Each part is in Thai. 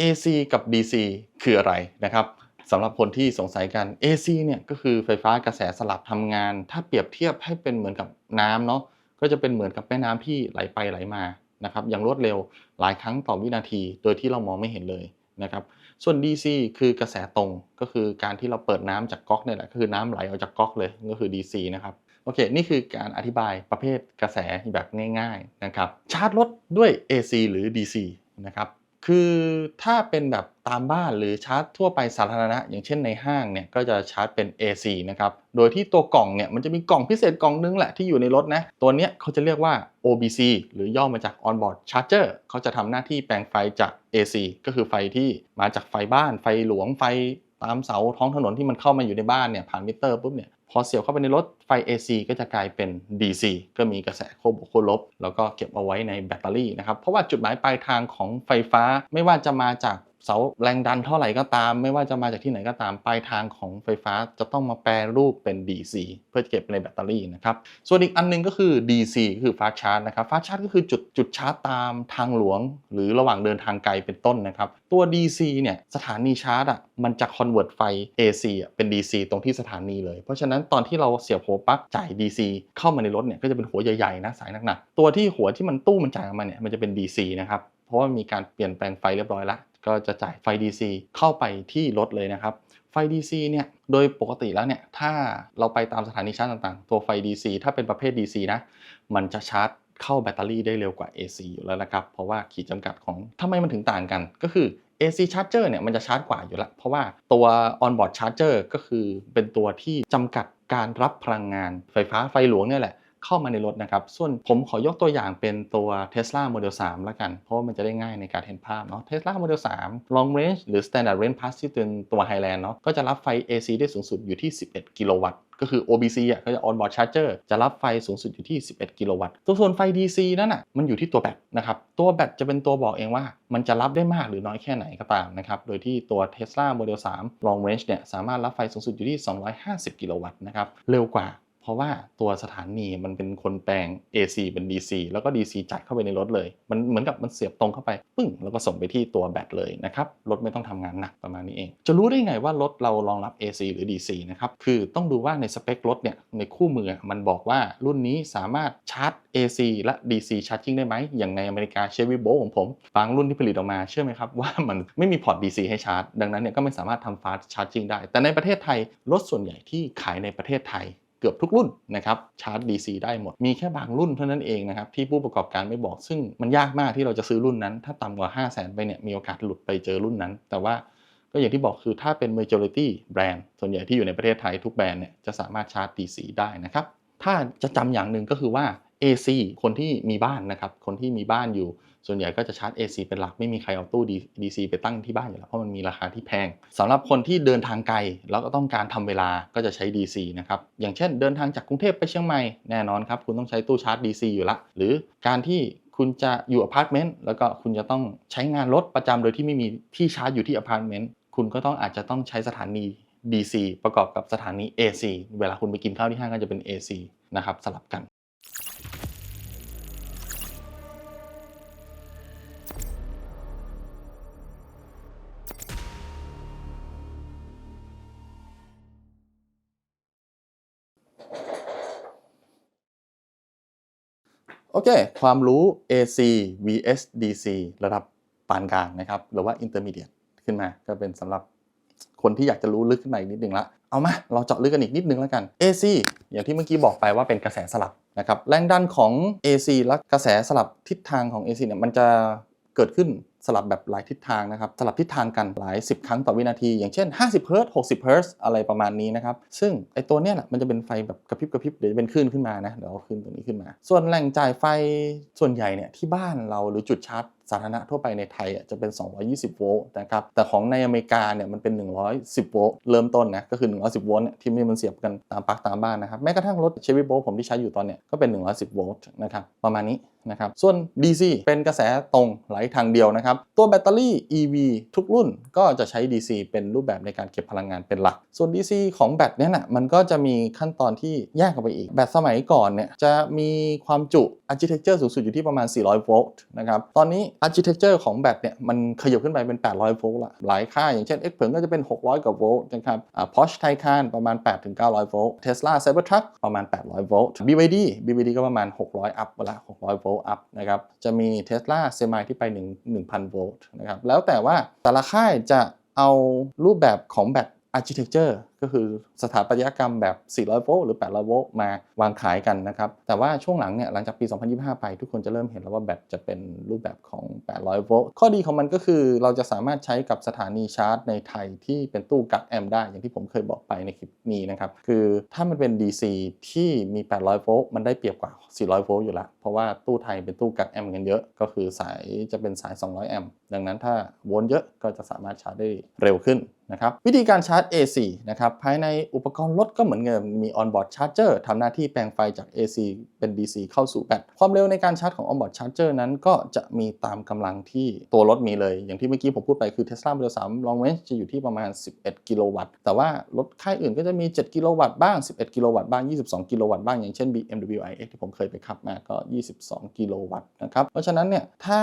AC กับ DC คืออะไรนะครับสำหรับคนที่สงสัยกัน AC เนี่ยก็คือไฟฟ้ากระแสสลับทำงาน ถ้าเปรียบเทียบให้เป็นเหมือนกับน้ำเนาะก็จะเป็นเหมือนกับแม่น้ำที่ไหลไปไหลมานะครับอย่างรวดเร็วหลายครั้งต่อวินาที โดยที่เรามองไม่เห็นเลยนะครับส่วน DC คือกระแสตรงก็คือการที่เราเปิดน้ำจากก๊อกเนี่ยแหละก็คือน้ำไหลออกจากก๊อกเลยก็คือ DC นะครับโอเค นี่คือการอธิบายประเภทกระแสแบบง่าย ๆนะครับ ชาร์จรถด้วย AC หรือ DC นะครับ คือถ้าเป็นแบบตามบ้านหรือชาร์จทั่วไปสาธารณะ อย่างเช่นในห้างเนี่ยก็จะชาร์จเป็น AC นะครับ โดยที่ตัวกล่องเนี่ยมันจะมีกล่องพิเศษกล่องนึงแหละที่อยู่ในรถนะ ตัวเนี้ยเขาจะเรียกว่า OBC หรือย่อมาจาก Onboard Charger เขาจะทำหน้าที่แปลงไฟจาก AC ก็คือไฟที่มาจากไฟบ้าน ไฟหลวงไฟตามเสาท้องถนนที่มันเข้ามาอยู่ในบ้านเนี่ยผ่านมิเตอร์ปุ๊บเนี่ย พอเสียบเข้าไปในรถไฟ AC ก็จะกลายเป็น DC ก็มีกระแสโคบวกโคลบ แล้วก็เก็บเอาไว้ในแบตเตอรี่นะครับ เพราะว่าจุดหมายปลายทางของไฟฟ้าไม่ว่าจะมาจาก เสาแรงดันเท่าไหร่ก็ตาม ไม่ว่าจะมาจากที่ไหนก็ตามปลายทางของไฟฟ้าจะต้องมาแปรรูปเป็น DC เพื่อเก็บในแบตเตอรี่นะครับส่วนอีกอันหนึงก็คือ DC ก็คือฟาชาร์จนะครับฟาชาร์จก็คือจุดจุดชาร์จตามทางหลวง หรือระหว่างเดินทางไกลเป็นต้นนะครับตัว DC เนี่ยสถานีชาร์จอะมันจะคอนเวิร์ตไฟ AC อะเป็น DC ตรงที่สถานีเลย เพราะฉะนั้นตอนที่เราเสียบหัวปลั๊กจ่าย DC เข้ามาในรถเนี่ยก็จะเป็นหัวใหญ่ๆนะสายหนักๆตัวที่หัวที่มันตู้มันจ่ายออกมาเนี่ยมันจะเป็น DC นะครับเพราะว่ามีการเปลี่ยนแปลงไฟเรียบร้อยแล้ว ก็จะจ่ายไฟ DC เข้าไปที่รถเลยนะครับไฟ DC เนี่ยโดยปกติแล้วเนี่ยถ้าเราไปตามสถานีชาร์จต่างๆ ตัวไฟ DC ถ้าเป็นประเภท DC นะมันจะชาร์จเข้าแบตเตอรี่ได้เร็วกว่า AC อยู่แล้วนะครับ เพราะว่าขีดจำกัดของทำไมมันถึงต่างกัน ก็คือ AC charger เนี่ยมันจะชาร์จกว่าอยู่แล้ว เพราะว่าตัว onboard charger ก็คือเป็นตัวที่จำกัดการรับพลังงานไฟฟ้าไฟหลวงเนี่ยแหละ เข้ามาในรถนะครับ ส่วนผมขอยกตัวอย่างเป็นตัว Tesla Model 3แล้วกัน เพราะว่ามันจะได้ง่ายในการเห็นภาพเนาะ Tesla Model 3 Long Range หรือ Standard Range Plus ที่เป็นตัว Highland เนาะก็จะรับไฟ AC ได้สูงสุดอยู่ที่ 11 กิโลวัตต์ก็คือ OBC อะก็จะ onboard charger จะรับไฟสูงสุดอยู่ที่ 11 กิโลวัตต์ตัวส่วนไฟ DC นั่นน่ะมันอยู่ที่ตัวแบตนะครับ ตัวแบตจะเป็นตัวบอกเองว่า มันจะรับได้มากหรือน้อยแค่ไหนก็ตามนะครับ โดยที่ตัว Tesla Model 3 Long Range เนี่ยสามารถรับไฟสูงสุดอยู่ที่ 250 กิโลวัตต์นะครับ เร็วกว่า เพราะว่าตัวสถานีมันเป็นคนแปลง AC เป็น DC แล้วก็ DC จัดเข้าไปในรถเลย มันเหมือนกับมันเสียบตรงเข้าไป ปึ้ง แล้วก็ส่งไปที่ตัวแบตเลยนะครับ รถไม่ต้องทำงานหนักประมาณนี้เอง จะรู้ได้ไงว่ารถเรารองรับ AC หรือ DC นะครับ คือต้องดูว่าในสเปครถเนี่ยในคู่มือมันบอกว่ารุ่นนี้สามารถชาร์จ AC และ DC Charging ได้ไหม อย่างในอเมริกา Chevy Bolt ของผม บางรุ่นที่ผลิตออกมาเชื่อไหมครับว่ามันไม่มีพอร์ต DC ให้ชาร์จ ดังนั้นเนี่ยก็ไม่สามารถทำ fast charging ได้ แต่ในประเทศไทยรถส่วนใหญ่ที่ขายในประเทศไทย กือบทุกรุ่นนะครับชาร์จ DC ได้หมด มีแค่บางรุ่นเท่านั้นเองนะครับที่ผู้ประกอบการไม่บอกซึ่งมันยากมากที่เราจะซื้อรุ่นนั้น ถ้าต่ำกว่า 5 0 0 0 0นไปเนี่ยมีโอกาสหลุดไปเจอรุ่นนั้น แต่ว่าก็อย่างที่บอกคือถ้าเป็น majority แบรนด์ส่วนใหญ่ที่อยู่ในประเทศไทยทุกแบรนด์เนี่ยจะสามารถชาร์จ DC ได้นะครับถ้าจะจำอย่างหนึ่งก็คือว่า AC คนที่มีบ้านนะครับ คนที่มีบ้านอยู่ ส่วนใหญ่ก็จะชาร์จ AC เป็นหลัก ไม่มีใครเอาตู้ DC ไปตั้งที่บ้านอยู่แล้ว เพราะมันมีราคาที่แพงสำหรับคนที่เดินทางไกล แล้วก็ต้องการทำเวลาก็จะใช้ DC นะครับ อย่างเช่น เดินทางจากกรุงเทพไปเชียงใหม่ แน่นอนครับ คุณต้องใช้ตู้ชาร์จ DC อยู่ละ หรือการที่คุณจะอยู่อพาร์ตเมนต์แล้วก็คุณจะต้องใช้งานรถประจำโดยที่ไม่มีที่ชาร์จอยู่ที่อพาร์ตเมนต์คุณก็ต้องอาจจะต้องใช้สถานี DC ประกอบกับสถานี AC เวลาคุณไปกินข้าวที่ห้างก็จะเป็น AC นะครับสลับกัน โอเค ความรู้ AC vs DC ระดับปานกลางนะครับ หรือว่า intermediate ขึ้นมา ก็เป็นสำหรับคนที่อยากจะรู้ลึกขึ้นมาอีกนิดนึงละ เอามา เราเจาะลึกกันอีกนิดนึงแล้วกัน AC อย่างที่เมื่อกี้บอกไปว่าเป็นกระแสสลับนะครับ แรงดันของ AC และกระแสสลับทิศทางของ AC เนี่ย มันจะเกิดขึ้น สลับแบบหลายทิศทางนะครับ สลับทิศทางกันหลาย 10 ครั้งต่อวินาที อย่างเช่น 50 เฮิร์ต60 เฮิร์ตอะไรประมาณนี้นะครับ ซึ่งไอตัวเนี้ยแหละมันจะเป็นไฟแบบกระพริบกระพริบเดี๋ยวจะเป็นคลื่นขึ้นมานะ เดี๋ยวเอาคลื่นตรงนี้ขึ้นมา ส่วนแหล่งจ่ายไฟส่วนใหญ่เนี่ยที่บ้านเราหรือจุดชาร์จสาธารณะทั่วไปในไทยอะจะเป็น 220 โวลต์นะครับ แต่ของในอเมริกาเนี่ยมันเป็น 110 โวลต์เริ่มต้นนะ ก็คือ 110 โวลต์เนี่ยที่มันเสียบกันตามปลั๊กตามบ้านนะครับ แม้กระทั่งรถ Chevy Bolt ผมที่ใช้อยู่ตอนเนี้ยก็เป็น 110 โวลต์นะครับ ประมาณนี้นะครับ ส่วน DC เป็นกระแสตรงไหลทางเดียวนะครับ ตัวแบตเตอรี่ EV ทุกรุ่นก็จะใช้ DC เป็นรูปแบบในการเก็บพลังงานเป็นหลัก ส่วน DC ของแบตเนี่ยนะมันก็จะมีขั้นตอนที่แยกออกไปอีก แบตสมัยก่อนเนี่ยจะมีความจุ architecture สูงสุดอยู่ที่ประมาณ 400 โวลต์นะครับ ตอนนี้ architecture ของแบตเนี่ยมันขยับขึ้นไปเป็น 800 โวลต์ละหลายค่ายอย่างเช่น X เผิงก็จะเป็น 600กว่าโวลต์นะครับอ่า Porsche Taycan ประมาณ 8-900 โวลต์ Tesla Cybertruck ประมาณ 800 โวลต์ BYD BYD ก็ประมาณ 600 อัพละ 600 โวลต์อัพนะครับจะมี Tesla Semi ที่ไป 1 1,000 โวลต์นะครับแล้วแต่ว่าแต่ละค่ายจะเอารูปแบบของแบต architecture ก็คือสถาปัตยกรรมแบบ 400 โวลต์หรือ 800 โวลต์มาวางขายกันนะครับ แต่ว่าช่วงหลังเนี่ยหลังจากปี 2025 ไปทุกคนจะเริ่มเห็นแล้วว่าแบตจะเป็นรูปแบบของ 800 โวลต์ข้อดีของมันก็คือเราจะสามารถใช้กับสถานีชาร์จในไทยที่เป็นตู้กักแอมได้ อย่างที่ผมเคยบอกไปในคลิปนี้นะครับ คือถ้ามันเป็น DC ที่มี 800 โวลต์มันได้เปรียบกว่า 400 โวลต์อยู่ล้วเพราะว่าตู้ไทยเป็นตู้กักแอมกันเยอะ ก็คือสายจะเป็นสาย 200 แอมดังนั้นถ้าโวลต์เยอะก็จะสามารถชาร์จได้เร็วขึ้นนะครับวิธีการชาร์จ AC นะครับภายในอุปกรณ์รถก็เหมือนเดิมมี onboard charger ทำหน้าที่แปลงไฟจาก AC เป็น DC เข้าสู่แบตความเร็วในการชาร์จของ onboard charger นั้นก็จะมีตามกำลังที่ตัวรถมีเลย อย่างที่เมื่อกี้ผมพูดไปคือ Tesla Model 3 long range จะอยู่ที่ประมาณ 11 กิโลวัตต์ แต่ว่ารถค่ายอื่นก็จะมี 7 กิโลวัตต์บ้าง 11 กิโลวัตต์บ้าง 22 กิโลวัตต์บ้าง อย่างเช่น BMW iX ที่ผมเคยไปขับมาก็ 22 กิโลวัตต์นะครับ เพราะฉะนั้นเนี่ยถ้า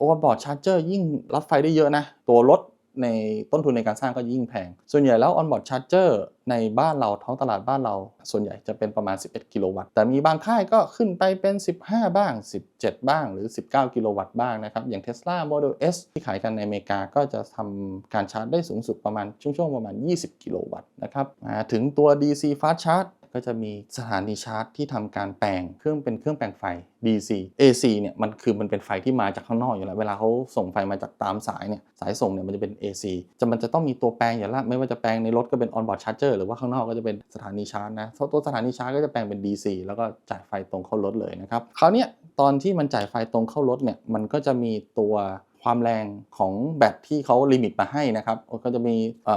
onboard charger ยิ่งรับไฟได้เยอะนะ ตัวรถ ในต้นทุนในการสร้างก็ยิ่งแพง ส่วนใหญ่แล้ว onboard charger ในบ้านเราท้องตลาดบ้านเรา ส่วนใหญ่จะเป็นประมาณ 11 กิโลวัตต์ แต่มีบางค่ายก็ขึ้นไปเป็น 15 บ้าง 17 บ้างหรือ 19 กิโลวัตต์บ้างนะครับ อย่าง Tesla Model S ที่ขายกันในอเมริกาก็จะทำการชาร์จได้สูงสุดประมาณช่วงๆประมาณ 20 กิโลวัตต์นะครับถึงตัว DC fast charge ก็จะมีสถานีชาร์จที่ทำการแปลงเครื่องเป็นเครื่องแปลงไฟ DC AC เนี่ยมันคือมันเป็นไฟที่มาจากข้างนอกอยู่แล้ว เวลาเขาส่งไฟมาจากตามสายเนี่ยสายส่งเนี่ยมันจะเป็น AC จะมันจะต้องมีตัวแปลงอย่างละไม่ว่าจะแปลงในรถก็เป็น onboard charger หรือว่าข้างนอกก็จะเป็นสถานีชาร์จนะตัวสถานีชาร์จก็จะแปลงเป็น DC แล้วก็จ่ายไฟตรงเข้ารถเลยนะครับคราวนี้ตอนที่มันจ่ายไฟตรงเข้ารถเนี่ยมันก็จะมีตัว ความแรงของแบตที่เขาลิมิตมาให้นะครับก็จะมี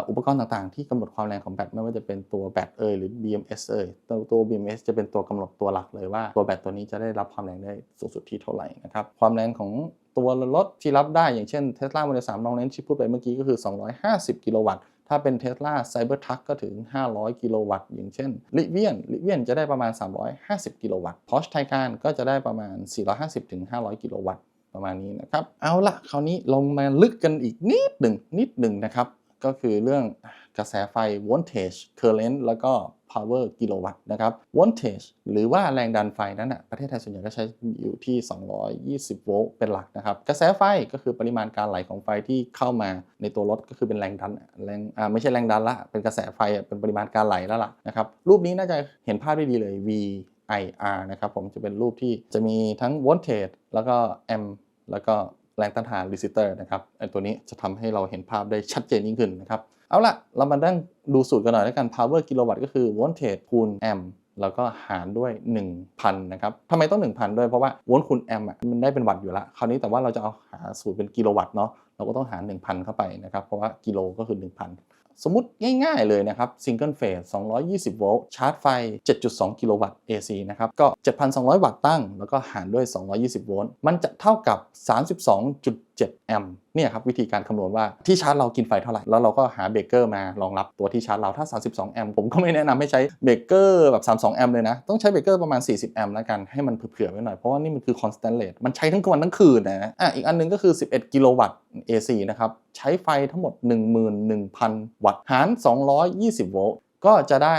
อุปกรณ์ต่างๆ ที่กำหนดความแรงของแบตไม่ว่าจะเป็นตัวแบตเอยหรือ BMS เอยตัวตัว BMS จะเป็นตัวกำหนดตัวหลักเลยว่า ตัวแบตตัวนี้จะได้รับความแรงได้สูงสุดที่เท่าไหร่นะครับความแรงของตัวรถที่รับได้อย่างเช่น Tesla Model 3 Long Range ที่พูดไปเมื่อกี้ก็คือ 250 กิโลวัตต์ ถ้าเป็น Tesla Cybertruck ก็ถึง 500 กิโลวัตต์ อย่างเช่น Rivian Rivian จะได้ประมาณ 350 กิโลวัตต์ Porsche Taycan ก็จะได้ประมาณ 450-500 กิโลวัตต์ ประมาณนี้นะครับ เอาละคราวนี้ลงมาลึกกันอีกนิดหนึ่งนิดหนึ่งนะครับ ก็คือเรื่องกระแสไฟ voltage current แล้วก็ power กิโลวัตต์นะครับ voltage หรือว่าแรงดันไฟนั้นนะประเทศไทยส่วนใหญ่ก็ใช้อยู่ที่ 220 โวลต์เป็นหลักนะครับ กระแสไฟก็คือปริมาณการไหลของไฟที่เข้ามาในตัวรถก็คือเป็นแรงดันแรงอ่าไม่ใช่แรงดันละเป็นกระแสไฟเป็นปริมาณการไหลแล้วล่ะนะครับรูปนี้น่าจะเห็นภาพได้ดีเลย V IR นะครับผมจะเป็นรูปที่จะมีทั้ง voltage แล้วก็แอมแล้วก็แรงต้านทาน resistor นะครับไอตัวนี้จะทำให้เราเห็นภาพได้ชัดเจนยิ่งขึ้นนะครับ เอาละเรามาดั้งดูสูตรกันหน่อยแล้วกัน power กิโลวัตต์ก็คือ voltage คูณแอมแล้วก็หารด้วย 1,000 นะครับทำไมต้อง 1,000 ด้วย เพราะว่าโวลต์คูณแอมอะมันได้เป็นวัตต์อยู่ล้วคราวนี้แต่ว่าเราจะเอาหาสูตรเป็นกิโลวัตต์เนาะเราก็ต้องหาร 1,000 เข้าไปนะครับ เพราะว่ากิโลก็คือ 1,000 สมมติง่ายๆเลยนะครับซิงเกิลเฟส220 โวลต์ชาร์จไฟ 7.2 กิโลวัตต์ AC นะครับ ก็ 7,200 วัตต์ตั้ง แล้วก็หารด้วย 220 โวลต์ มันจะเท่ากับ 32.7 7 แอมป์เนี่ยครับวิธีการคำนวณว่าที่ชาร์จเรากินไฟเท่าไหร่ แล้วเราก็หาเบรกเกอร์มารองรับตัวที่ชาร์จเราถ้า 32 แอมป์ผมก็ไม่แนะนำให้ใช้เบรกเกอร์แบบ 32 แอมป์เลยนะ ต้องใช้เบรกเกอร์ประมาณ 40 แอมป์แล้วกันให้มันเผื่อๆไว้หน่อย เพราะว่านี่มันคือ constant rate มันใช้ทั้งวันทั้งคืนนะอะอีกอันหนึงก็คือ 11 กิโลวัตต์ AC นะครับใช้ไฟทั้งหมด 11,000 วัตต์หาร 220 โวลต์ ก็จะได้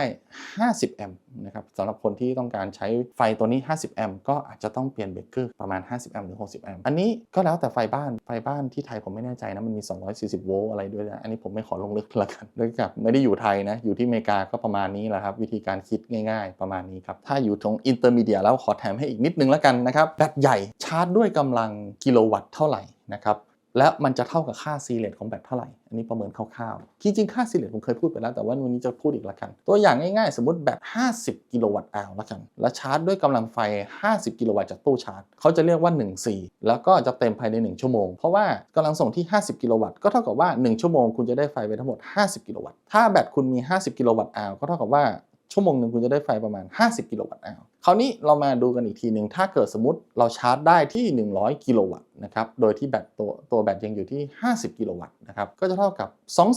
50 แอมป์นะครับสำหรับคนที่ต้องการใช้ไฟตัวนี้ 50 แอมป์ก็อาจจะต้องเปลี่ยนเบรกเกอร์ประมาณ 50 แอมป์หรือ 60 แอมป์อันนี้ก็แล้วแต่ไฟบ้านไฟบ้านที่ไทยผมไม่แน่ใจนะ มันมี 240 โวลต์อะไรด้วยนะอันนี้ผมไม่ขอลงลึกละกันด้วยกับไม่ได้อยู่ไทยนะ อยู่ที่อเมริกาก็ประมาณนี้แหละครับ วิธีการคิดง่ายๆ ประมาณนี้ครับ ถ้าอยู่ตรงอินเตอร์มีเดียแล้วขอแถมให้อีกนิดนึงละกันนะครับแบตใหญ่ชาร์จด้วยกำลังกิโลวัตต์เท่าไหร่นะครับ แล้วมันจะเท่ากับค่าซีเลตของแบตเท่าไหร่ อันนี้ประเมินคร่าวๆ จริงๆ ค่าซีเลตผมเคยพูดไปแล้ว แต่ว่าวันนี้จะพูดอีกละกัน ตัวอย่างง่ายๆ สมมติแบต 50 กิโลวัตต์อาวละกัน แล้วชาร์จด้วยกำลังไฟ 50 กิโลวัตต์จากตู้ชาร์จ เขาจะเรียกว่า1 4แล้วก็จะเต็มภายใน 1 ชั่วโมง เพราะว่ากำลังส่งที่ 50 กิโลวัตต์ ก็เท่ากับว่า 1 ชั่วโมงคุณจะได้ไฟไปทั้งหมด 50 กิโลวัตต์ ถ้าแบตคุณมี 50 กิโลวัตต์อาวก็เท่ากับว่าชั่วโมงหนึ่งคุณจะได้ไฟประมาณ 50 กิโลวัตต์อว คราวนี้เรามาดูกันอีกทีหนึ่งถ้าเกิดสมมติเราชาร์จได้ที่ 100 กิโลวัตต์นะครับโดยที่แบตตัวตัวแบตยังอยู่ที่ 50 กิโลวัตต์นะครับก็จะเท่ากับ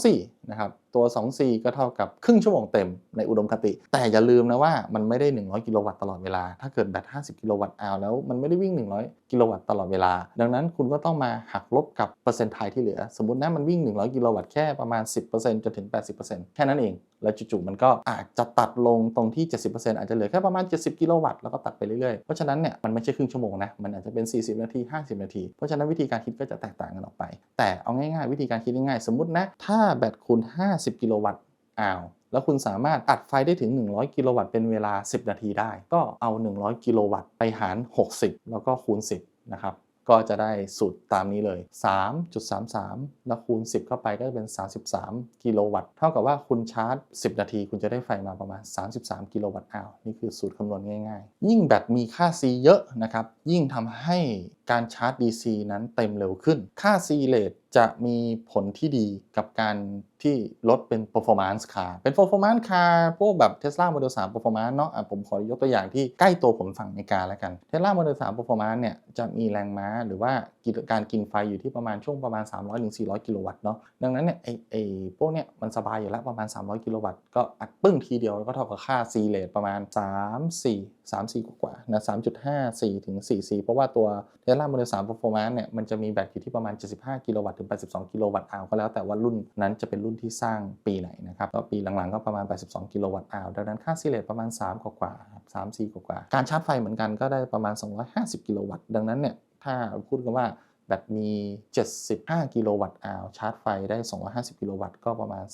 24 นะครับ ตัว 24 ก็เท่ากับครึ่งชั่วโมงเต็มในอุดมคติ แต่อย่าลืมนะว่ามันไม่ได้ 100 กิโลวัตต์ตลอดเวลา ถ้าเกิดแบต 50 กิโลวัตต์เอาแล้วมันไม่ได้วิ่ง 100 กิโลวัตต์ตลอดเวลา ดังนั้นคุณก็ต้องมาหักลบกับเปอร์เซ็นต์ไทยที่เหลือ สมมตินะมันวิ่ง 100 กิโลวัตต์แค่ประมาณ 10%จนถึง 80%แค่นั้นเอง แล้วจู่ๆมันก็อาจจะตัดลงตรงที่ 70%อาจจะเหลือแค่ประมาณ 70 กิโลวัตต์แล้วก็ตัดไปเรื่อยๆ เพราะฉะนั้นเนี่ยมันไม่ใช่ครึ่งชั่วโมงนะมันอาจจะเป็น 40 นาที 50 นาที เพราะฉะนั้นวิธีการคิดก็จะแตกต่างกันออกไป แต่เอาง่ายๆ วิธีการคิดง่ายๆสมมตินะถ้าแบตคุณ50กิโลวัตต์อ้าวแล้วคุณสามารถอัดไฟได้ถึง 100 กิโลวัตต์เป็นเวลา 10 นาทีได้ ก็เอา 100 กิโลวัตต์ไปหาร 60 แล้วก็คูณ 10 นะครับ ก็จะได้สูตรตามนี้เลย 3.33 แล้วคูณ 10 เข้าไปก็จะเป็น 33 กิโลวัตต์ เท่ากับว่าคุณชาร์จ 10 นาที คุณจะได้ไฟมาประมาณ 33 กิโลวัตต์อาวนี่คือสูตรคำนวณง่ายๆ ยิ่งแบตมีค่า C เยอะนะครับ ยิ่งทำให้ การชาร์จ DC นั้นเต็มเร็วขึ้น ค่า C rate จะมีผลที่ดีกับการที่รถเป็น performance car เป็น performance car พวกแบบ Tesla Model 3 performance เนาะะผมขอยกตัวอย่างที่ใกล้ตัวผมฝั่งอเมริกาแล้วกัน Tesla Model 3 performance เนี่ยจะมีแรงม้าหรือว่าการกินไฟอยู่ที่ประมาณช่วงประมาณ 300-400 กิโลวัตต์เนาะ ดังนั้นเนี่ยไอไอพวกเนี้ยมันสบายอยู่แล้วประมาณ 300 กิโลวัตต์ก็อัดปึ้งทีเดียวแล้วก็เท่ากับค่า C rate ประมาณ 3 4 3 4กว่านะ3.5 4 ถึง 4 4 เพราะว่าตัว Tesla Model 3 performance เนี่ยมันจะมีแบตอยู่ที่ประมาณ 75 กิโลวัตต์ถึง 82 กิโลวัตต์อาวก็แล้วแต่ว่ารุ่นนั้นจะเป็นรุ่นที่สร้างปีไหนนะครับก็ปีหลังๆก็ประมาณ 82 กิโลวัตต์อาวดังนั้นค่าซีเลตประมาณ 3 กว่าๆครับ3 4กว่า การชาร์จไฟเหมือนกันก็ได้ประมาณ 250 กิโลวัตต์ดังนั้นเนี่ยถ้าพูดกันว่า แบตมี 75 กิโลวัตต์อาวชาร์จไฟได้ 250 กิโลวัตต์ก็ประมาณ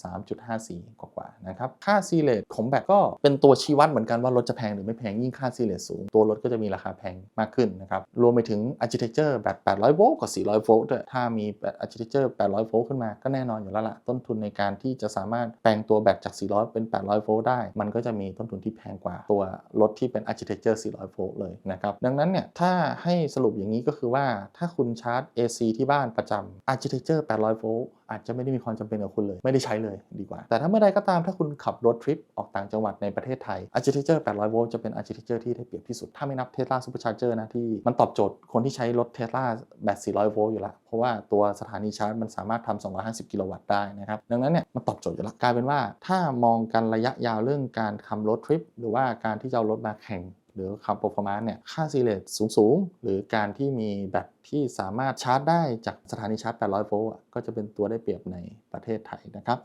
3.54 กว่าๆนะครับ ค่าซีเลตของแบตก็เป็นตัวชี้วัดเหมือนกันว่ารถจะแพงหรือไม่แพงยิ่งค่าซีเลตสูง ตัวรถก็จะมีราคาแพงมากขึ้นนะครับ รวมไปถึง architecture แบต800 โวลต์กับ 400 โวลต์ด้วยถ้ามีแบต architecture 800 โวลต์ขึ้นมาก็แน่นอนอยู่แล้วละต้นทุนในการที่จะสามารถแปลงตัวแบตจาก 400 เป็น 800 โวลต์ได้ มันก็จะมีต้นทุนที่แพงกว่าตัวรถที่เป็น architecture 400 โวลต์เลยนะครับดังนั้นเนี่ยถ้าให้สรุปอย่างนี้ก็คือว่าถ้าคุณชาร์จ AC ที่บ้านประจำ architecture 800 โวลต์อาจจะไม่ได้มีความจำเป็นกับคุณเลย ไม่ได้ใช้เลยดีกว่า แต่ถ้าเมื่อใดก็ตามถ้าคุณขับรถทริปออกต่างจังหวัดในประเทศไทย architecture 800 โวลต์จะเป็น architecture ที่ได้เปรียบที่สุด ถ้าไม่นับ Tesla Supercharger นะที่มันตอบโจทย์คนที่ใช้รถ Tesla แบต 400 โวลต์อยู่ล้วเพราะว่าตัวสถานีชาร์จมันสามารถทำ250 กิโลวัตต์ได้นะครับ ดังนั้นเนี่ยมันตอบโจทย์อยู่ล้วกลายเป็นว่า ถ้ามองกันระยะยาวเรื่องการขับรถทริปหรือว่าการที่จะเอารถมาแข่ง หรือขับ performance เนี่ยค่าซีเลตสูงๆหรือการที่มีแบตที่สามารถชาร์จได้จากสถานีชาร์จ 800 โวลต์อะก็จะเป็นตัวได้เปรียบในประเทศไทยนะครับ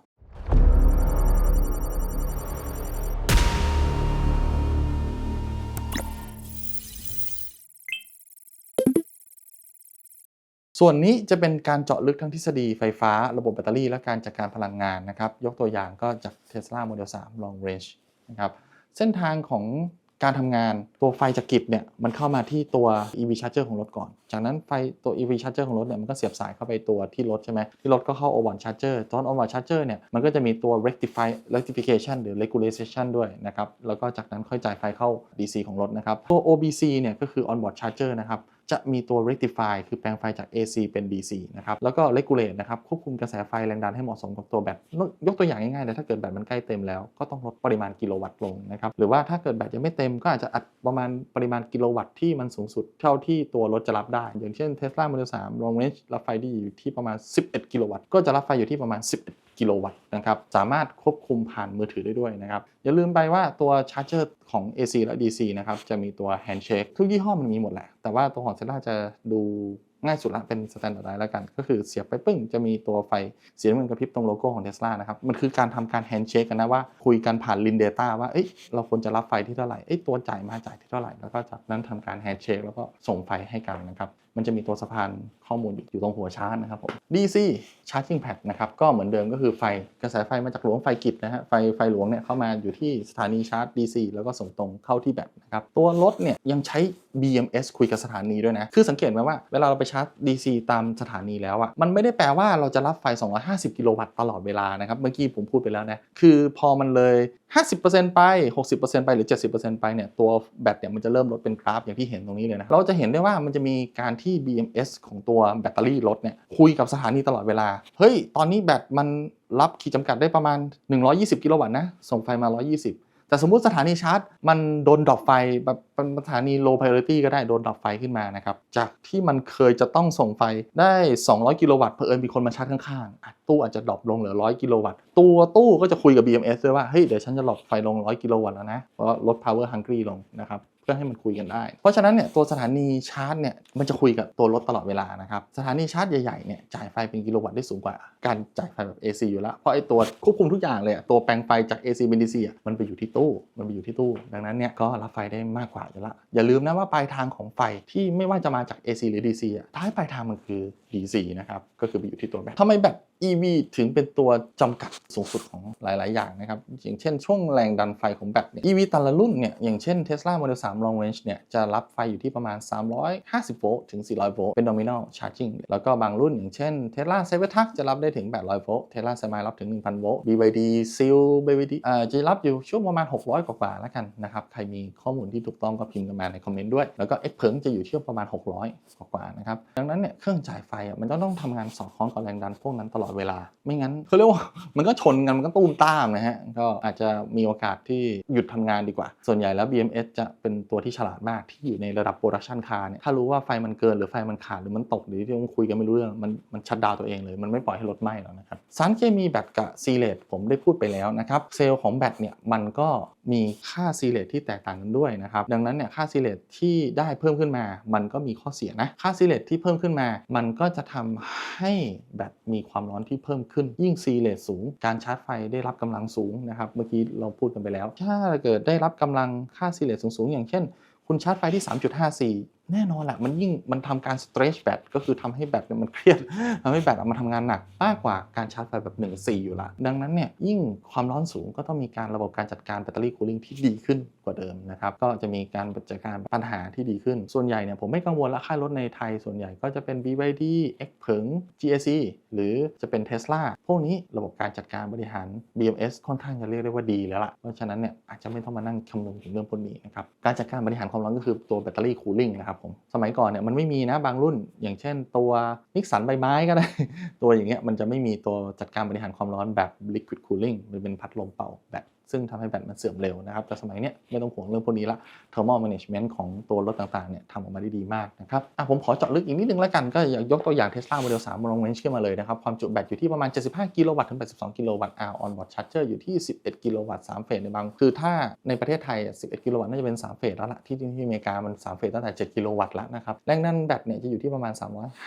ส่วนนี้จะเป็นการเจาะลึกทั้งทฤษฎีไฟฟ้า ระบบแบตเตอรี่ และการจัดการพลังงานนะครับ ยกตัวอย่างก็จาก Tesla Model 3 Long Range นะครับ เส้นทางของ การทำงานตัวไฟจากกิบเนี่ยมันเข้ามาที่ตัว EV charger ของรถก่อน จากนั้นไฟตัว EV charger ของรถเนี่ยมันก็เสียบสายเข้าไปตัวที่รถใช่ไหมที่รถก็เข้า onboard charger ตอน onboard charger เนี่ยมันก็จะมีตัว rectify rectification หรือ regulation ด้วยนะครับแล้วก็จากนั้นค่อยจ่ายไฟเข้า DC ของรถนะครับตัว OBC เนี่ยก็คือ onboard charger นะครับ จะมีตัว rectify คือแปลงไฟจาก AC เป็น DC นะครับ แล้วก็ regulate นะครับควบคุมกระแสไฟแรงดันให้เหมาะสมกับตัวแบต ยกตัวอย่างง่ายๆเลยถ้าเกิดแบตมันใกล้เต็มแล้วก็ต้องลดปริมาณกิโลวัตต์ลงนะครับ หรือว่าถ้าเกิดแบตยังไม่เต็มก็อาจจะอัดประมาณปริมาณกิโลวัตต์ที่มันสูงสุดเท่าที่ตัวรถจะรับได้ อย่างเช่น Tesla Model 3 Long Range รับไฟได้อยู่ที่ประมาณ 11 กิโลวัตต์ ก็จะรับไฟอยู่ที่ประมาณ 11 กิโลวัตต์นะครับสามารถควบคุมผ่านมือถือได้ด้วยนะครับอย่าลืมไปว่าตัวชาร์จเจอร์ของ AC และ DC นะครับจะมีตัว Handshake ทุกยี่ห้อมันมีหมดแหละ แต่ว่าตัวของ Tesla จะดูง่ายสุดละเป็นสแตนดาร์ดไลน์แล้วกัน ก็คือเสียบไปปึ้งจะมีตัวไฟสีน้ำเงินกระพริบตรงโลโก้ของ Tesla นะครับ มันคือการทำการแฮนด์เชคกันนะว่า คุยกันผ่านลินเดต้าว่าเอ้ยเราควรจะรับไฟที่เท่าไหร่เอ้ยตัวจ่ายมาจ่ายที่เท่าไหร่ แล้วก็จากนั้นทำการแฮนด์เชคแล้วก็ส่งไฟให้กันนะครับ มันจะมีตัวสะพานข้อมูลอยู่ตรงหัวชาร์จนะครับผม DC Charging Pad นะครับก็เหมือนเดิมก็คือไฟกระแสไฟมาจากหลวงไฟกิจนะฮะไฟไฟหลวงเนี่ยเข้ามาอยู่ที่สถานีชาร์จ DC แล้วก็ส่งตรงเข้าที่แบตนะครับตัวรถเนี่ยยังใช้ BMS คุยกับสถานีด้วยนะ คือสังเกตไหมว่าเวลาเราไปชาร์จ DC ตามสถานีแล้วอะมันไม่ได้แปลว่าเราจะรับไฟ 250 กิโลวัตต์ตลอดเวลานะครับเมื่อกี้ผมพูดไปแล้วนะคือพอมันเลย 50%ไป 60%ไปหรือ 70%ไปเนี่ยตัวแบตเนี่ยมันจะเริ่มลดเป็นกราฟอย่างที่เห็นตรงนี้เลยนะเราจะเห็นได้ว่ามันจะมีการที่ BMS ของตัวแบตเตอรี่รถเนี่ยคุยกับสถานีตลอดเวลาเฮ้ย ตอนนี้แบตมันรับขีดจำกัดได้ประมาณ 120 กิโลวัตต์นะ ส่งไฟมา 120 แต่สมมุติสถานีชาร์จ มันโดนดรอปไฟแบบเป็นสถานี low priority ก็ได้โดนดรอปไฟขึ้นมานะครับ จากที่มันเคยจะต้องส่งไฟได้ 200 กิโลวัตต์เผอิญมีคนมาชาร์จข้างๆ ตู้อาจจะดรอปลงเหลือ 100 กิโลวัตต์ ตัวตู้ก็จะคุยกับ BMS ด้วยว่า เฮ้ย เดี๋ยวฉันจะดรอปไฟลง 100 กิโลวัตต์แล้วนะ เพราะลด power hungry ลงนะครับ เพื่อให้มันคุยกันได้ เพราะฉะนั้นเนี่ยตัวสถานีชาร์จเนี่ยมันจะคุยกับตัวรถตลอดเวลานะครับสถานีชาร์จใหญ่ๆเนี่ยจ่ายไฟเป็นกิโลวัตต์ได้สูงกว่าการจ่ายไฟแบบ AC อยู่แล้วเพราะไอ้ตัวควบคุมทุกอย่างเลยอะตัวแปลงไฟจาก AC เป็น DC อะมันไปอยู่ที่ตู้มันไปอยู่ที่ตู้ ดังนั้นเนี่ยก็รับไฟได้มากกว่าอยู่ละอย่าลืมนะว่าปลายทางของไฟที่ไม่ว่าจะมาจาก AC หรือ DC อะท้ายปลายทางมันคือ DC นะครับก็คือไปอยู่ที่ตัวแบตทำไมแบต EV ถึงเป็นตัวจำกัดสูงสุดของหลาย ๆ อย่างนะครับ อย่างเช่นช่วงแรงดันไฟของแบตเนี่ย EV แต่ละรุ่นเนี่ย อย่างเช่น Tesla Model 3 Long Range เนี่ย จะรับไฟอยู่ที่ประมาณ 350 โวลต์ถึง 400 โวลต์เป็น nominal charging แล้วก็บางรุ่นอย่างเช่น Tesla Cybertruck จะรับได้ถึง 800 โวลต์ Tesla Semi รับถึง 1,000 โวลต์ BYD Seal BYD อ่อจะรับอยู่ช่วงประมาณ 600 กว่าๆแล้วกันนะครับ ใครมีข้อมูลที่ถูกต้องก็พิมพ์กันมาในคอมเมนต์ด้วย แล้วก็ X เพิงจะอยู่ที่ประมาณ 600 กว่าๆนะครับ ดังนั้นเนี่ยเครื่องจ่ายไฟอะมันต้องต้องทำงานสอดคล้องกับแรงดันพวกนั้นตลอดเวลา ไม่งั้นเขาเรียกว่ามันก็ชนกันมันก็ตูมต้ามนะฮะ ก็อาจจะมีโอกาสที่หยุดทำงานดีกว่า ส่วนใหญ่แล้ว BMS จะเป็นตัวที่ฉลาดมากที่อยู่ในระดับโปรดักชันคาร์เนี่ย ถ้ารู้ว่าไฟมันเกินหรือไฟมันขาดหรือมันตกหรือที่ต้องคุยกันไม่รู้เรื่องมันมันชัดดาวตัวเองเลย มันไม่ปล่อยให้รถไหม้หรอกนะครับสารเคมีแบตกับซีเลตผมได้พูดไปแล้วนะครับเซลล์ของแบตเนี่ยมันก็ มีค่าซีเลตที่แตกต่างกันด้วยนะครับ ดังนั้นเนี่ยค่าซีเลตที่ได้เพิ่มขึ้นมา มันก็มีข้อเสียนะ ค่าซีเลตที่เพิ่มขึ้นมา มันก็จะทำให้แบตมีความร้อนที่เพิ่มขึ้น ยิ่งซีเลตสูง การชาร์จไฟได้รับกำลังสูงนะครับ เมื่อกี้เราพูดกันไปแล้ว ถ้าเกิดได้รับกำลังค่าซีเลตสูงๆ อย่างเช่น คุณชาร์จไฟที่ 3.54 แน่นอนแหละมันยิ่งมันทำการ stretch แบตก็คือทำให้แบตเนี่ยมันเครียดทำให้แบตอะมันทำงานหนักมากกว่าการชาร์จไฟแบบ1.4อยู่ละ ดังนั้นเนี่ยยิ่งความร้อนสูงก็ต้องมีการระบบการจัดการแบตเตอรี่คูลิ่งที่ดีขึ้นกว่าเดิมนะครับก็จะมีการจัดการปัญหาที่ดีขึ้น ส่วนใหญ่เนี่ยผมไม่กังวลละค่ายรถในไทยส่วนใหญ่ก็จะเป็น BYD X เผิง GAC หรือจะเป็น Tesla พวกนี้ระบบการจัดการบริหาร BMS ค่อนข้างจะเรียกได้ว่าดีแล้วล่ะเพราะฉะนั้นเนี่ยอาจจะไม่ต้องมานั่งคำนึงถึงเรื่องพวกนี้นะครับการจัดการบริหารความร้อนก็คือตัวแบตเตอรี่คูลิ่งนะครับผมสมัยก่อนเนี่ยมันไม่มีนะบางรุ่น อย่างเช่น ตัวมิกสันใบไม้ก็ได้ ตัวอย่างเงี้ยมันจะไม่มีตัวจัดการบริหารความร้อนแบบ liquid cooling หรือเป็นพัดลมเป่าแบบ ซึ่งทำให้แบตมันเสื่อมเร็วนะครับ แต่สมัยนี้ไม่ต้องห่วงเรื่องพวกนี้ละ thermal management ของตัวรถต่างๆเนี่ยทำออกมาได้ดีมากนะครับอะผมขอเจาะลึกอีกนิดนึงแล้วกัน ก็อยากยกตัวอย่าง Tesla Model 3 Long Range ขึ้นมาเลยนะครับ ความจุแบตอยู่ที่ประมาณ 75 กิโลวัตต์ถึง 82 กิโลวัตต์ hour on board charger อยู่ที่ 11 กิโลวัตต์3เฟสในบาง คือถ้าในประเทศไทย 11 กิโลวัตต์น่าจะเป็น 3 เฟสแล้วล่ะที่ที่อเมริกามัน 3 เฟสตั้งแต่ 7 กิโลวัตต์แล้วนะครับแรงดันแบตเนี่ยจะอยู่ที่ประมาณ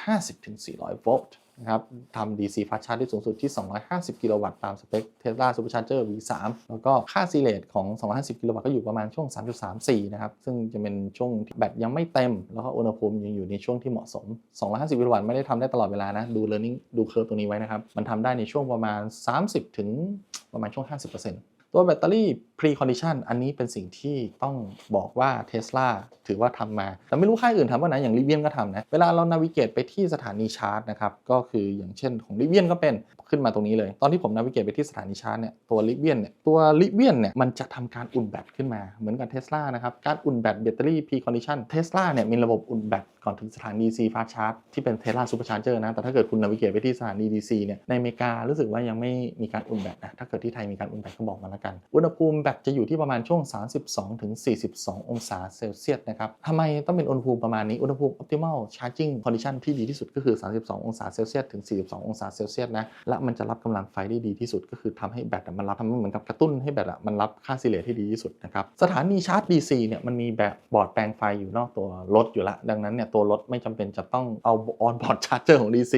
350-400 โวลต์ นะครับทำ DC fast charge ได้สูงสุดที่ 250 กิโลวัตต์ตามสเปค Tesla Supercharger V3 แล้วก็ค่า C rate ของ 250 กิโลวัตต์ก็อยู่ประมาณช่วง 3.34 นะครับ ซึ่งจะเป็นช่วงแบตยังไม่เต็ม แล้วก็อุณหภูมิยังอยู่ในช่วงที่เหมาะสม 250 กิโลวัตต์ไม่ได้ทำได้ตลอดเวลานะ ดู learning ดูเคอร์ตัวนี้ไว้นะครับ มันทำได้ในช่วงประมาณ 30 ถึงประมาณช่วง 50% ตัวแบตเตอรี่ pre-condition อันนี้เป็นสิ่งที่ต้องบอกว่า Tesla ถือว่าทำมา แต่ไม่รู้ค่ายอื่นทำว่าไหนอย่างลิเวียนก็ทำนะ เวลาเรานาวิเกตไปที่สถานีชาร์จนะครับ ก็คืออย่างเช่นของลิเวียนก็เป็นขึ้นมาตรงนี้เลย ตอนที่ผมนาวิเกตไปที่สถานีชาร์จเนี่ย ตัวลิเวียนเนี่ย ตัวลิเวียนเนี่ย มันจะทำการอุ่นแบตขึ้นมา เหมือนกับ Tesla นะครับ การอุ่นแบตแบตเตอรี่ pre-condition Tesla เนี่ยมีระบบอุ่นแบต ก่อนถึงสถานี DC fast charge ที่เป็น Tesla Supercharger นะ แต่ถ้าเกิดคุณนาวิเกตไปที่สถานี DC เนี่ย ในอเมริการู้สึกว่ายังไม่มีการอุ่นแบตนะ ถ้าเกิดที่ไทยมีการอุ่นแบตก็บอกมาแล้วกัน อุณหภูมิแบตจะอยู่ที่ประมาณช่วง 32ถึง42 องศาเซลเซียสนะครับทำไมต้องเป็นอุณหภูมิประมาณนี้ อุณหภูมิ optimal charging condition ที่ดีที่สุดก็คือ 32 องศาเซลเซียสถึง 42 องศาเซลเซียสนะ และมันจะรับกำลังไฟได้ดีที่สุด ก็คือทำให้แบตอะมันรับทำให้เหมือนกับกระตุ้นให้แบตอะมันรับค่าซิเลตที่ดีที่สุดนะครับ สถานีชาร์จ DC เนี่ยมันมีแบบบอร์ดแปลงไฟอยู่นอกตัวรถอยู่ละ ดังนั้นเนี่ยตัวรถไม่จำเป็นจะต้องเอาออนบอร์ดชาร์จเจอร์ของ DC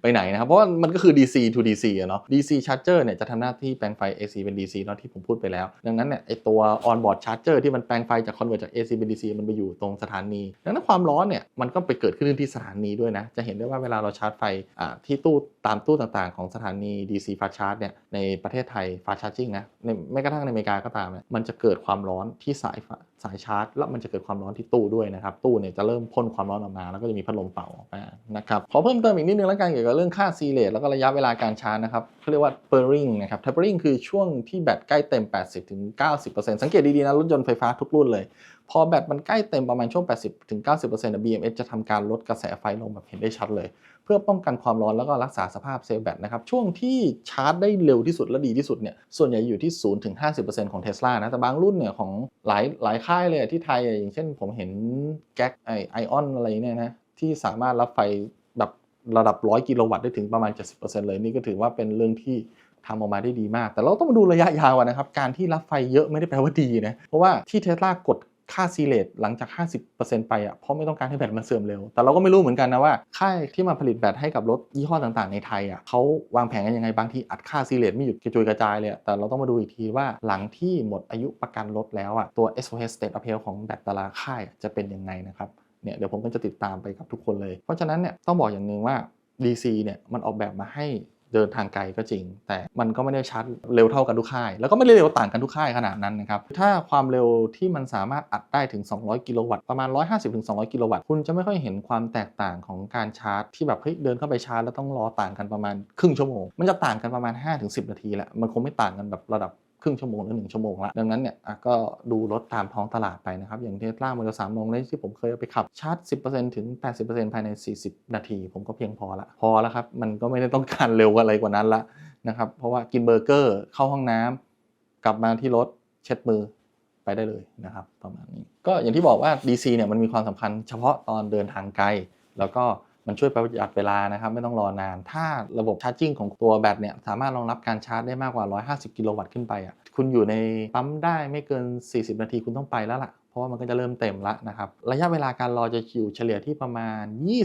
ไปไหนนะครับ เพราะว่ามันก็คือ DC to DC อะเนาะ DC charger เนี่ยจะทำหน้าที่แปลงไฟ AC เป็น DC เนาะที่ผมพูดไปแล้ว ดังนั้นเนี่ยไอตัวออนบอร์ดชาร์จเจอร์ที่มันแปลงไฟจากคอนเวอร์จาก AC เป็น DC มันไปอยู่ตรงสถานี ดังนั้นความร้อนเนี่ยมันก็ไปเกิดขึ้นที่สถานีด้วยนะ จะเห็นได้ว่าเวลาเราชาร์จไฟอ่าที่ตู้ตามตู้ต่างๆ ของสถานี DC fast charge เนี่ยในประเทศไทย fast charging นะในแม้กระทั่งในอเมริกาก็ตามเนี่ยมันจะเกิดความร้อนที่สายสายชาร์จ แล้วมันจะเกิดความร้อนที่ตู้ด้วยนะครับตู้เนี่ยจะเริ่มพ่นความร้อนออกมา แล้วก็จะมีพัดลมเป่าออกมานะครับขอเพิ่มเติมอีกนิดนึงแล้วกันเกี่ยวกับเรื่องค่าซีเลตแล้วก็ระยะเวลาการชาร์จนะครับเขาเรียกว่า tapering นะครับ tapering คือช่วงที่แบตใกล้เต็ม 80-90%สังเกตดีๆนะรถยนต์ไฟฟ้าทุกรุ่นเลยพอแบตมันใกล้เต็มประมาณช่วง 80-90%ถึง90%อะ BMS จะทำการลดกระแสไฟลงแบบเห็นได้ชัดเลย เพื่อป้องกันความร้อนแล้วก็รักษาสภาพเซลล์แบตนะครับ ช่วงที่ชาร์จได้เร็วที่สุดและดีที่สุดเนี่ยส่วนใหญ่อยู่ที่ 0-50%ของ Tesla นะ แต่บางรุ่นเนี่ยของหลายหลายค่ายเลยอะที่ไทยอะอย่างเช่นผมเห็นแก๊กไอไอออนอะไรเนี่ยนะที่สามารถรับไฟแบบระดับ 100 กิโลวัตต์ได้ถึงประมาณ 70%เลยนี่ก็ถือว่าเป็นเรื่องที่ทำออกมาได้ดีมาก แต่เราต้องมาดูระยะยาวนะครับ การที่รับไฟเยอะไม่ได้แปลว่าดีนะ เพราะว่าที่เทสลากด ค่าซีเลตหลังจาก 50%ไปอะเพราะไม่ต้องการให้แบตมันเสื่อมเร็ว แต่เราก็ไม่รู้เหมือนกันนะว่าค่ายที่มาผลิตแบตให้กับรถยี่ห้อต่างๆ ในไทยอะเขาวางแผนกันยังไงบางทีอัดค่าซีเลตไม่หยุดกระจุยกระจายเลยอะแต่เราต้องมาดูอีกทีว่าหลังที่หมดอายุประกันรถแล้วอะตัว SOS State of Health ของแบตแต่ละค่ายจะเป็นยังไงนะครับเนี่ยเดี๋ยวผมก็จะติดตามไปกับทุกคนเลย เพราะฉะนั้นเนี่ยต้องบอกอย่างหนึ่งว่า DC เนี่ยมันออกแบบมาให้ เดินทางไกลก็จริง แต่มันก็ไม่ได้ชาร์จเร็วเท่ากันทุกค่าย แล้วก็ไม่ได้เร็วต่างกันทุกค่ายขนาดนั้นนะครับ ถ้าความเร็วที่มันสามารถอัดได้ถึง 200 กิโลวัตต์ ประมาณ 150-200 กิโลวัตต์ คุณจะไม่ค่อยเห็นความแตกต่างของการชาร์จ ที่แบบเฮ้ยเดินเข้าไปชาร์จแล้วต้องรอต่างกันประมาณครึ่งชั่วโมง มันจะต่างกันประมาณ 5-10 นาทีแหละ มันคงไม่ต่างกันแบบระดับ รึ่งชั่วโมงหรือหนึ่งชั่วโมงละดังนั้นเนี่ยก็ดูรถตามท้องตลาดไปนะครับ อย่างเทสลาโมเดล3ลงเลยที่ผมเคยไปขับชาร์จ 10%ถึง 80%ภายใน 40 นาที ผมก็เพียงพอละพอแล้วครับ มันก็ไม่ได้ต้องการเร็วอะไรกว่านั้นละนะครับเพราะว่ากินเบอร์เกอร์เข้าห้องน้ำกลับมาที่รถเช็ดมือไปได้เลยนะครับประมาณนี้ ก็อย่างที่บอกว่า DC เนี่ยมันมีความสำคัญเฉพาะตอนเดินทางไกล แล้วก็ มันช่วยประหยัดเวลานะครับไม่ต้องรอนาน ถ้าระบบชาร์จิ่งของตัวแบตเนี่ยสามารถรองรับการชาร์จได้มากกว่า 150 กิโลวัตต์ขึ้นไปอะคุณอยู่ในปั๊มได้ไม่เกิน 40 นาทีคุณต้องไปแล้วล่ะ ราะว่ามันก็จะเริ่มเต็มล้วนะครับ ระยะเวลาการรอจะอยู่เฉลี่ยที่ประมาณ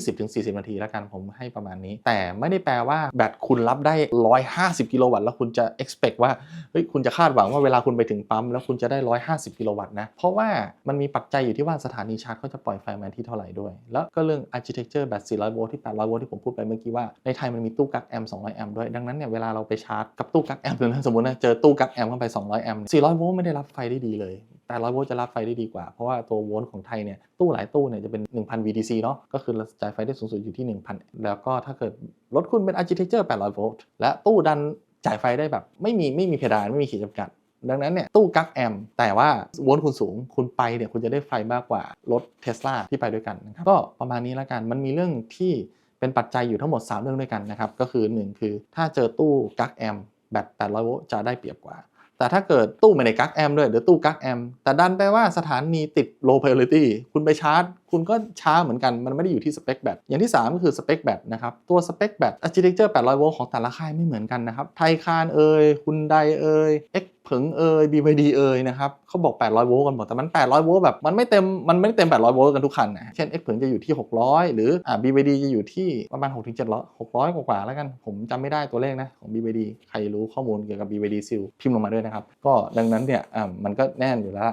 20-40 นาทีแล้วกันผมให้ประมาณนี้ แต่ไม่ได้แปลว่าแบตคุณรับได้ 150 กิโลวัตต์แล้วคุณจะ expect ว่าเฮ้ยคุณจะคาดหวังว่าเวลาคุณไปถึงปั๊มแล้วคุณจะได้ 150 กิโลวัตต์นะ เพราะว่ามันมีปัจจัยอยู่ที่ว่าสถานีชาร์จเขาจะปล่อยไฟมาที่เท่าไหร่ด้วย แล้วก็เรื่อง architecture แบต 400 โวลต์ที่ 800 โวลต์ที่ผมพูดไปเมื่อกี้ว่าในไทยมันมีตู้กักแอมป์ 200 แอมป์ด้วยดังนั้นเนี่ยเวลาเราไปชาร์จกับตู้กักแอมป์หรือสมมตินะเจอตู้กักแอมป์เข้าไป 200 แอมป์400 โวลต์ไม่ได้รับไฟได้ดีเลย800 โวลต์จะรับไฟได้ดีกว่าเพราะว่าตัวโวลต์ของไทยเนี่ยตู้หลายตู้เนี่ยจะเป็น 1,000 VDC เนาะก็คือจ่ายไฟได้สูงสุดอยู่ที่ 1,000 แล้วก็ถ้าเกิดรถคุณเป็น architecture 800โวลต์และตู้ดันจ่ายไฟได้แบบไม่มีไม่มีเพดานไม่มีขีดจำกัด ดังนั้นเนี่ยตู้กักแอมป์แต่ว่าโวลต์คุณสูงคุณไปเนี่ยคุณจะได้ไฟมากกว่ารถเทสลาที่ไปด้วยกันนะครับก็ประมาณนี้ล้วกันมันมีเรื่องที่เป็นปัจจัยอยู่ทั้งหมด 3 เรื่องด้วยกันนะครับ ก็คือ 1 คือถ้าเจอตู้กักแอมแบต800โวลต์จะได้เปรียบกว่า แต่ถ้าเกิดตู้ไม่ได้กักแอมด้วยเดี๋ยวตู้กักแอมแต่ดันไปว่าสถานีติด low priority คุณไปชาร์จ คุณก็ช้าเหมือนกันมันไม่ได้อยู่ที่สเปคแบตอย่างที่ 3 ก็คือสเปคแบตนะครับตัวสเปคแบต architecture 800โวลต์ของแต่ละค่ายไม่เหมือนกันนะครับไทคานเอ่ยคุณไดเอ่ย X เผิงเอ่ย BYD เอยนะครับเขาบอก 800 โวลต์กันหมด แต่มัน 800 โวลต์แบบมันไม่เต็มมันไม่ได้เต็ม 800 โวลต์กันทุกคันนะเช่น X เผิงจะอยู่ที่ 600 หรืออ่า BYD จะอยู่ที่ประมาณ 6-700 600 กว่าๆแล้วกัน ผมจำไม่ได้ตัวเลขนะของ BYD ใครรู้ข้อมูลเกี่ยวกับ BYD ซิลพิมพ์ลงมาด้วยนะครับก็ดังนั้นเนี่ยอ่ามันก็แน่นอยู่แล้ว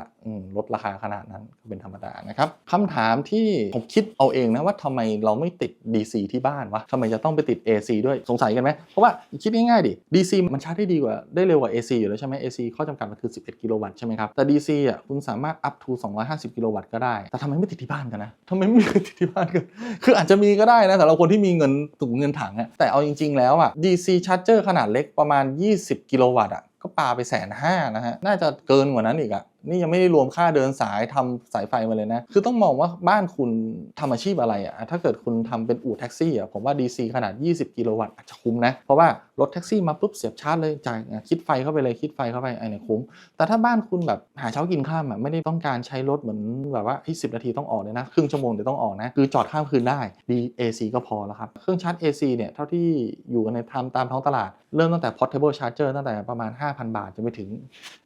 ลดราคาขนาดนั้นก็เป็นธรรมดานะครับคำถามที่ผมคิดเอาเองนะว่าทำไมเราไม่ติด DC ที่บ้านวะทำไมจะต้องไปติด AC ด้วยสงสัยกันไหมเพราะว่าคิดง่ายๆดิ DC มันชาร์จได้ดีกว่าได้เร็วกว่า AC อยู่แล้วใช่ไหม AC ข้อจำกัดมันคือ 11 กิโลวัตต์ใช่ไหมครับแต่ DC อะคุณสามารถ up to 250 กิโลวัตต์ก็ได้ แต่ทำไมไม่ติดที่บ้านกันนะทำไมไม่ติดที่บ้านกันคืออาจจะมีก็ได้นะสำหรับคนที่มีเงินถุงเงินถังอะแต่เอาจริง ๆ แล้วอะ DC charger ขนาดเล็กประมาณ 20 กิโลวัตต์อะก็ปาไปแสนห้านะฮะน่าจะเกินกว่านั้นอีกอะนี่ยังไม่ได้รวมค่าเดินสายทำสายไฟมาเลยนะ คือต้องมองว่าบ้านคุณทำอาชีพอะไรอะ่ะ ถ้าเกิดคุณทำเป็นอู่แท็กซี่อะ ผมว่า DC ขนาด 20 กิโลวัตต์อาจจะคุ้มนะ เพราะว่ารถแท็กซี่มาปุ๊บเสียบชาร์จเลยจ่ายอะคิดไฟเข้าไปเลยคิดไฟเข้าไปไอ้เนี่ยคุ้ม แต่ถ้าบ้านคุณแบบหาเช้ากินข้ามอะไม่ได้ต้องการใช้รถเหมือนแบบว่าที่สินาทีต้องออกเลยนะ ครึ่งชั่วโมงเดี๋ยวต้องออกนะ คือจอดข้ามคืนได้ DAC ก็พอแล้วครับ เครื่องชาร์จ AC เนี่ยเท่าที่อยู่กันในทำตามท้องตลาดเริ่มตั้งแต่ portable charger ตั้งแต่ประมาณ 5,000 บาทจะไปถึง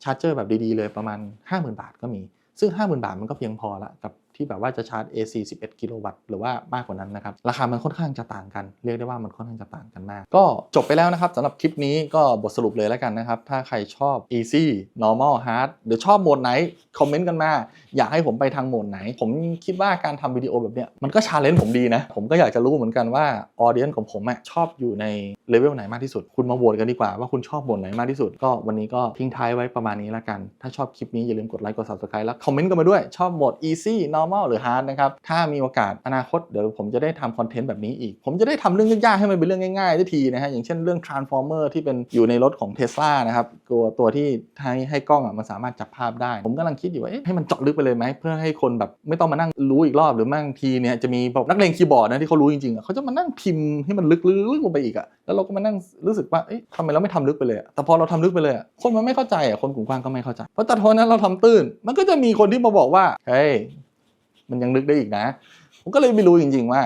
ชาร์จเจอร์แบบดีๆเลยประมาณ50,000 บาทก็มี ซึ่ง 50,000 บาทมันก็เพียงพอละกับ ที่แบบว่าจะชาร์จ AC 11 กิโลวัตต์หรือว่ามากกว่านั้นนะครับ ราคามันค่อนข้างจะต่างกัน เรียกได้ว่ามันค่อนข้างจะต่างกันมาก ก็จบไปแล้วนะครับสำหรับคลิปนี้ก็บทสรุปเลยแล้วกันนะครับ ถ้าใครชอบ Easy Normal Hard หรือชอบโหมดไหน คอมเมนต์กันมา อยากให้ผมไปทางโหมดไหน ผมคิดว่าการทำวิดีโอแบบเนี้ยมันก็ชาเลนจ์ผมดีนะ ผมก็อยากจะรู้เหมือนกันว่าออเดียนของผมอะชอบอยู่ในเลเวลไหนมากที่สุด คุณมาโหวตกันดีกว่าว่าคุณชอบโหมดไหนมากที่สุด ก็วันนี้ก็ทิ้งท้ายไว้ประมาณนี้แล้วกัน ถ้าชอบคลิปนี้อย่าลืมกดไลค์กด subscribe แล้วคอมเมนต์กันมาด้วยชอบโหมด easy normal normal หรือ hard นะครับ ถ้ามีโอกาสอนาคตเดี๋ยวผมจะได้ทำคอนเทนต์แบบนี้อีก ผมจะได้ทำเรื่องยากๆให้มันเป็นเรื่องง่ายๆได้ทีนะฮะ อย่างเช่นเรื่อง transformer ที่เป็นอยู่ในรถของ Tesla นะครับตัวตัวที่ให้ให้กล้องอะมันสามารถจับภาพได้ ผมกำลังคิดอยู่ว่าให้มันเจาะลึกไปเลยไหมเพื่อให้คนแบบไม่ต้องมานั่งรู้อีกรอบหรือบางทีเนี่ยจะมีแบบนักเลงคีย์บอร์ดนะที่เขารู้จริงๆอะเขาจะมานั่งพิมพ์ให้มันลึกๆลึกลงไปอีกอะแล้วเราก็มานั่งรู้สึกว่าเอ๊ะทำไมเราไม่ทำลึกไปเลยอะแต่พอเราทำลึกไปเลยคนมันไม่เข้าใจอะคนกลุ่มกว้างก็ไม่เข้าใจเพราะแต่ทนนั้นเราทำตื้น มันก็จะมีคนที่มาบอกว่าเฮ้ย มันยังลึกได้อีกนะ ผมก็เลยไม่รู้จริง ๆ ว่า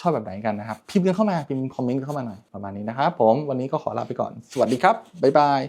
ชอบแบบไหนกันนะครับ พิมพ์กันเข้ามาพิมพ์คอมเมนต์กันเข้ามาหน่อยประมาณนี้นะครับผมวันนี้ก็ขอลาไปก่อนสวัสดีครับบ๊ายบาย